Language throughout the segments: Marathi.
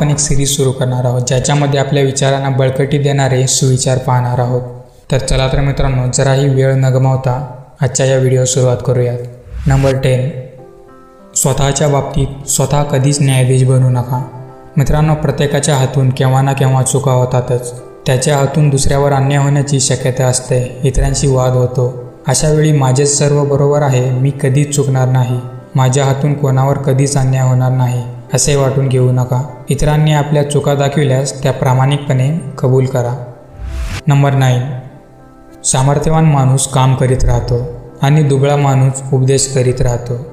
आपण एक सिरीज सुरू करणार आहोत ज्याच्यामध्ये आपल्या विचारांना बळकटी देणारे सुविचार पाहणार आहोत. तर चला तर मित्रांनो जराही वेळ न गमावता आजच्या या व्हिडिओ सुरुवात करूयात. नंबर टेन स्वतःच्या बाबतीत स्वतः कधीच न्यायाधीश बनू नका. मित्रांनो प्रत्येकाच्या हातून केव्हा ना केव्हा चुका होतातच. त्याच्या हातून दुसऱ्यावर अन्याय होण्याची शक्यता असते इतरांशी वाद होतो. अशा वेळी माझेच सर्व बरोबर आहे मी कधीच चुकणार नाही. माझ्या हातून कोणावर कधीच अन्याय होणार नाही. असे वाटून घेऊ नका. इतरांनी आपल्या चुका दाखविल्यास त्या प्रामाणिकपणे कबूल करा. Number nine. सामर्थ्यवान माणूस काम करीत राहतो आणि दुबळा माणूस उपदेश करीत राहतो.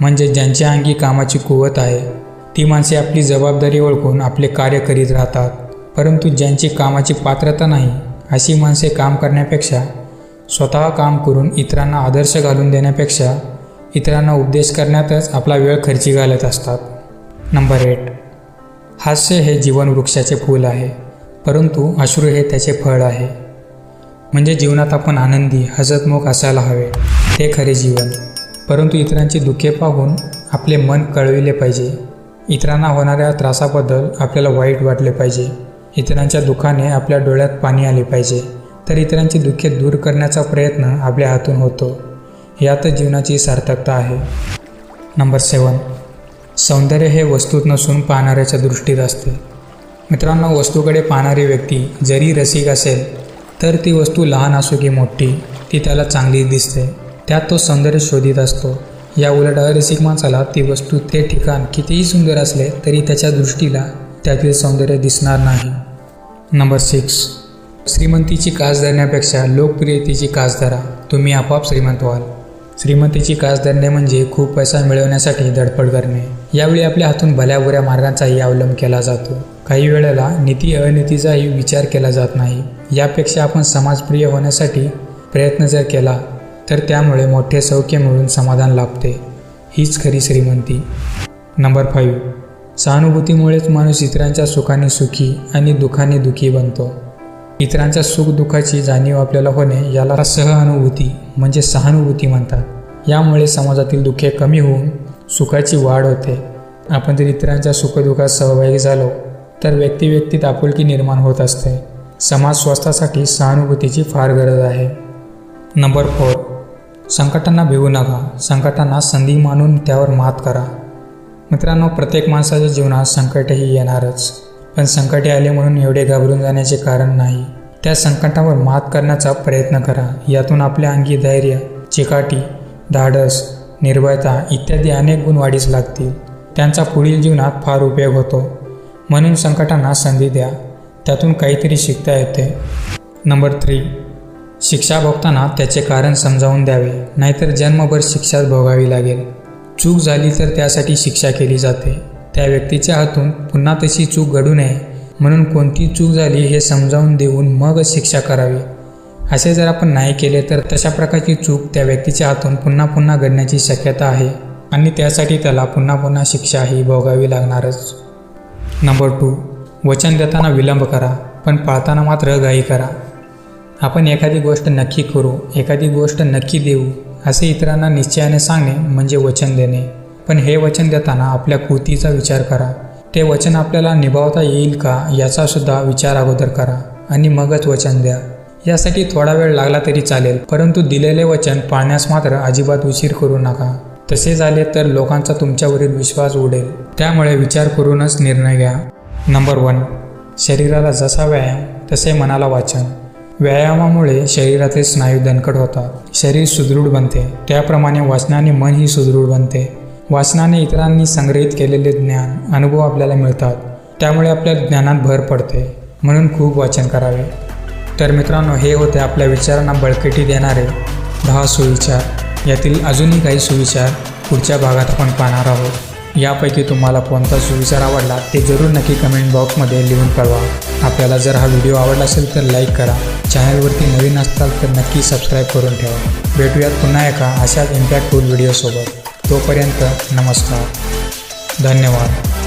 म्हणजे ज्यांच्या अंगी कामाची कुवत आहे ती माणसे आपली जबाबदारी ओळखून आपले कार्य करीत राहतात. परंतु ज्यांची कामाची पात्रता नाही अशी माणसे काम करण्यापेक्षा स्वतः काम करून इतरांना आदर्श घालून देण्यापेक्षा इतरांना उपदेश करण्यातच आपला वेळ खर्ची घालत असतात. Number eight. हास्य हे जीवन वृक्षाचे फूल आहे परंतु अश्रू हे त्याचे फळ आहे. म्हणजे जीवनात आपण आनंदी हसतमुख असायला हवे ते खरे जीवन. परंतु इतरांची दुःखे पाहून आपले मन कळविले पाहिजे. इतरांना होणाऱ्या त्रासाबद्दल आपल्याला वाईट वाटले पाहिजे. इतरांच्या दुःखाने आपल्या डोळ्यात पाणी आले पाहिजे. तर इतरांची दुःखे दूर करण्याचा प्रयत्न आपल्या हातून होतो. यातच जीवनाची सार्थकता आहे. नंबर सेवन सौंदर्य हे वस्तूत नसून पाहणाऱ्याच्या दृष्टीत असते. मित्रांनो वस्तूकडे पाहणारी व्यक्ती जरी रसिक असेल तर ती वस्तू लहान असो की मोठी ती त्याला चांगली दिसते. त्यात तो सौंदर्य शोधित असतो. या उलट अरसिक माणसाला ती वस्तू ते ठिकाण कितीही सुंदर असले तरी त्याच्या दृष्टीला त्यातील सौंदर्य दिसणार नाही. Number six. श्रीमंतीची कास धरण्यापेक्षा लोकप्रियतेची कास धरा. तुम्ही आपोआप श्रीमंत व्हाल. श्रीमंतीची कास धरणे म्हणजे खूप पैसा मिळवण्यासाठी धडपड करणे. यावेळी आपल्या हातून भल्याभुऱ्या मार्गांचाही अवलंब केला जातो. काही वेळेला नीती अनितीचाही विचार केला जात नाही. यापेक्षा आपण समाजप्रिय होण्यासाठी प्रयत्न जर केला तर त्यामुळे मोठे सौख्य मिळून समाधान लाभते. हीच खरी श्रीमंती. नंबर फाईव्ह सहानुभूतीमुळेच माणूस इतरांच्या सुखाने सुखी आणि दुःखाने दुःखी बनतो. इतरांच्या सुखदुःखाची जाणीव आपल्याला होणे याला सहअनुभूती म्हणजे सहानुभूती म्हणतात. यामुळे समाजातील दुःखे कमी होऊन सुखाची वाढ होते. आपण जर इतरांच्या सुखदुःखात सहभागी झालो तर व्यक्तिव्यक्तीत आपुलकी निर्माण होत असते. समाज स्वास्थ्यासाठी सहानुभूतीची फार गरज आहे. Number four. संकटांना भिवू नका. संकटांना संधी मानून त्यावर मात करा. मित्रांनो प्रत्येक माणसाच्या जीवनात संकटही येणारच. पण संकटे आले म्हणून एवढे घाबरून जाण्याचे कारण नाही. त्या संकटावर मात करण्याचा प्रयत्न करा. यातून आपल्या अंगी धैर्य चिकाटी धाडस निर्भयता इत्यादी अनेक गुण वाढीस लागतील. त्यांचा पुढील जीवनात फार उपयोग होतो. म्हणून संकटांना संधी द्या. त्यातून काहीतरी शिकता येते. Number three. शिक्षा भोगताना त्याचे कारण समजावून द्यावे. नाहीतर जन्मभर शिक्षाच भोगावी लागेल. चूक झाली तर त्यासाठी शिक्षा केली जाते. त्या व्यक्तीच्या हातून पुन्हा तशी चूक घडू नये. म्हणून कोणती चूक झाली हे समजावून देऊन मगच शिक्षा करावी. असे जर आपण नाही केले तर तशा प्रकारची चूक त्या व्यक्तीच्या हातून पुन्हा पुन्हा घडण्याची शक्यता आहे आणि त्यासाठी त्याला पुन्हा पुन्हा शिक्षा ही भोगावी लागणारच. नंबर टू वचन देताना विलंब करा पण पाळताना मात्र घाई करा. आपण एखादी गोष्ट नक्की करू एखादी गोष्ट नक्की देऊ असे इतरांना निश्चयाने सांगणे म्हणजे वचन देणे. पण हे वचन देताना आपल्या कृतीचा विचार करा. ते वचन आपल्याला निभावता येईल का याचासुद्धा विचार अगोदर करा आणि मगच वचन द्या. यासाठी थोडा वेळ लागला तरी चालेल परंतु दिलेले वचन पाळण्यास मात्र अजिबात उशीर करू नका. तसे झाले तर लोकांचा तुमच्यावरील विश्वास उडेल. त्यामुळे विचार करूनच निर्णय घ्या. नंबर वन शरीराला जसा व्यायाम तसे मनाला वाचन. व्यायामामुळे शरीरातील स्नायू दणकट होतात. शरीर सुदृढ बनते. त्याप्रमाणे वाचनाने मनही सुदृढ बनते. वाचनाने इतरांनी संग्रहित केलेले ज्ञान अनुभव आपल्याला मिळतात. त्यामुळे आपल्या ज्ञानात भर पडते. म्हणून खूप वाचन करावे. तर मित्रांनो हे होते आपल्या विचारांना बळकटी देणारे दहा सुविचार. यातील अजूनही काही सुविचार पुढच्या भागात आपण पाहणार आहोत. यापैकी तुम्हाला कोणता सुविचार आवडला ते जरूर नक्की कमेंट बॉक्समध्ये लिहून कळवा. आपल्याला जर हा व्हिडिओ आवडला असेल तर लाईक करा. चॅनलवरती नवीन असताल तर नक्की सबस्क्राईब करून ठेवा. भेटूयात पुन्हा एका अशाच इम्पॅक्टफुल व्हिडिओसोबत तोपर्यंत नमस्कार. धन्यवाद.